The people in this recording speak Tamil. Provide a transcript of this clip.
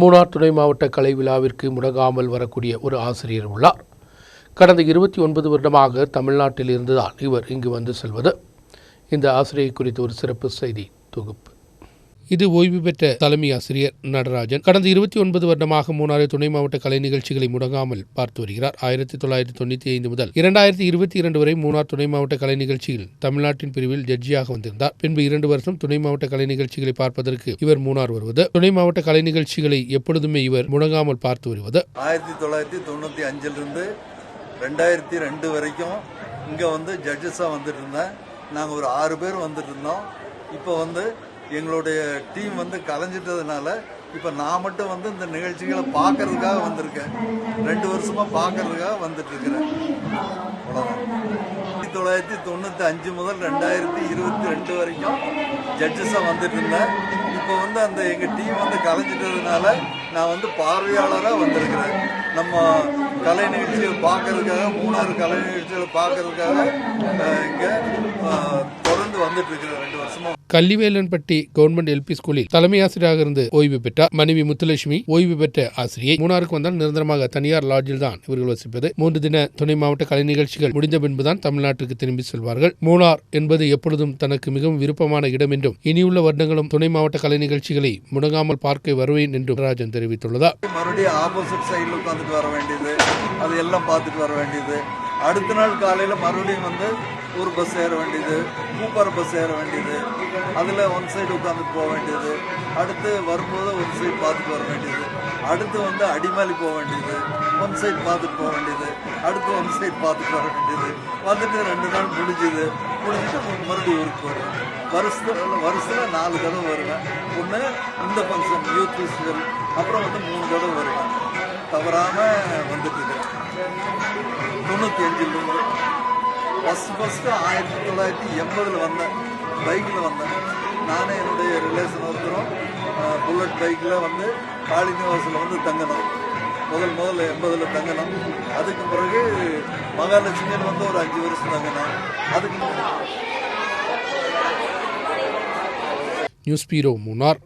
மூணார் துணை மாவட்ட கலை விழாவிற்கு முடங்காமல் வரக்கூடிய ஒரு ஆசிரியர் உள்ளார். கடந்த இருபத்தி ஒன்பது வருடமாக தமிழ்நாட்டில் இருந்துதான் இவர் இங்கு வந்து செல்வது. இந்த ஆசிரியை குறித்த ஒரு சிறப்பு செய்தி தொகுப்பு. இது ஓய்வு பெற்ற தலைமை ஆசிரியர் நடராஜன். கடந்த இருபத்தி ஒன்பது வருடமாக மூணாறு துணை மாவட்ட கலை நிகழ்ச்சிகளை முடங்காமல் பார்த்து வருகிறார். ஆயிரத்தி தொள்ளாயிரத்தி தொண்ணூற்றி ஐந்து முதல் இரண்டாயிரத்தி இருபத்தி இரண்டு வரை மூணார் துணை மாவட்ட கலை நிகழ்ச்சியில் தமிழ்நாட்டின் பிரிவில் ஜட்ஜியாக வந்திருந்தார். பின்பு இரண்டு வருஷம் துணை மாவட்ட கலை நிகழ்ச்சிகளை பார்ப்பதற்கு இவர் மூணார் வருவது துணை மாவட்ட கலை நிகழ்ச்சிகளை எப்பொழுதுமே இவர் முடங்காமல் பார்த்து வருவது. ஆயிரத்தி தொள்ளாயிரத்தி தொண்ணூற்றி அஞ்சிலிருந்து ரெண்டாயிரத்தி ரெண்டு வரைக்கும் இங்கே வந்து ஜட்ஜஸாக வந்துட்டு இருந்தேன். நாங்கள் ஒரு ஆறு பேர் வந்துட்டு இருந்தோம். இப்போ வந்து எங்களுடைய டீம் வந்து கலைஞ்சிட்டதுனால இப்போ நான் மட்டும் வந்து இந்த நிகழ்ச்சிகளை பார்க்கறதுக்காக வந்திருக்கேன். ரெண்டு வருஷமாக பார்க்கறதுக்காக வந்துட்டு இருக்கிறேன் அவ்வளோதான் ஆயிரத்தி தொள்ளாயிரத்தி தொண்ணூற்றி அஞ்சு முதல் ரெண்டாயிரத்தி இருபத்தி ரெண்டு வரைக்கும் ஜட்ஜஸாக வந்துட்டு இருந்தேன் இப்போ வந்து அந்த எங்கள் டீம் வந்து கலைஞ்சிட்டதுனால நான் வந்து பார்வையாளராக வந்திருக்கிறேன். நம்ம கலை நிகழ்ச்சிகள் பார்க்கறதுக்காக மூணாறு கலை நிகழ்ச்சிகளை பார்க்கறதுக்காக இங்கே தொடர்ந்து வந்துட்டு இருக்கிறேன் ரெண்டு வருஷமா கள்ளிவேலன்பட்டி கவர்மெண்ட் எல்பி ஸ்கூலில் தலைமை ஆசிரியராக இருந்து ஓய்வு பெற்றார் மனைவி முத்துலட்சுமி ஓய்வு பெற்ற ஆசிரியை மூணாருக்கு வந்தால் நிரந்தரமாக தனியார் லாட்ஜில் தான் இவர்கள் வசிப்பது. மூன்று தின துணை மாவட்ட கலை நிகழ்ச்சிகள் முடிந்த பின்புதான் தமிழ்நாட்டிற்கு திரும்பி செல்வார்கள். மூணார் என்பது எப்பொழுதும் தனக்கு மிகவும் விருப்பமான இடம் என்றும் இனியுள்ள வருடங்களும் துணை மாவட்ட கலை நிகழ்ச்சிகளை முடங்காமல் பார்க்க வருவேன் என்றும் ராஜன் தெரிவித்துள்ளதா? மறுபடியும் ஆப்போசிட் சைடில் உட்காந்துட்டு வர வேண்டியது. அது எல்லாம் பார்த்துட்டு வர வேண்டியது. அடுத்த நாள் காலையில் மறுபடியும் வந்து ஒரு பஸ் ஏற வேண்டியது கூப்பர் பஸ் ஏற வேண்டியது அதில் ஒன் சைடு உட்காந்து போக வேண்டியது அடுத்து வரும்போது ஒன் சைடு பார்த்துட்டு வர வேண்டியது அடுத்து வந்து அடிமாலி போக வேண்டியது ஒன் சைடு பார்த்துட்டு போக வேண்டியது அடுத்து ஒன் சைடு பார்த்துட்டு வர வேண்டியது வந்துட்டு ரெண்டு நாள் முடிஞ்சுது. முடிஞ்சுட்டு மறுபடியும் ஊருக்கு போயிடுவேன் வருஷத்துல வருஷத்தில் நாலு தடவை வருவேன். ஒன்று இந்த ஃபங்க்ஷன் யூத் ஃபெஸ்டிவல் அப்புறம் வந்து மூணு தடவை வருவேன். தவறாமல் வந்துட்டு தொண்ணூற்றி அஞ்சிலிருந்து ஃபஸ்ட் ஃபஸ்ட்டு ஆயிரத்தி தொள்ளாயிரத்தி எண்பதில் வந்தேன் பைக்கில் வந்தேன் நானே என்னுடைய ரிலேஷன் ஒருத்தரும் புல்லட் பைக்கில் வந்து காளிநிவாசில் வந்து தங்கணும் முதல் முதல்ல எண்பதில் தங்கணும் அதுக்கு பிறகு மகாலட்சுமியில் வந்து ஒரு அஞ்சு வருஷம் தங்கணும் அதுக்கு நியூஸ் பீரோ மூணார்.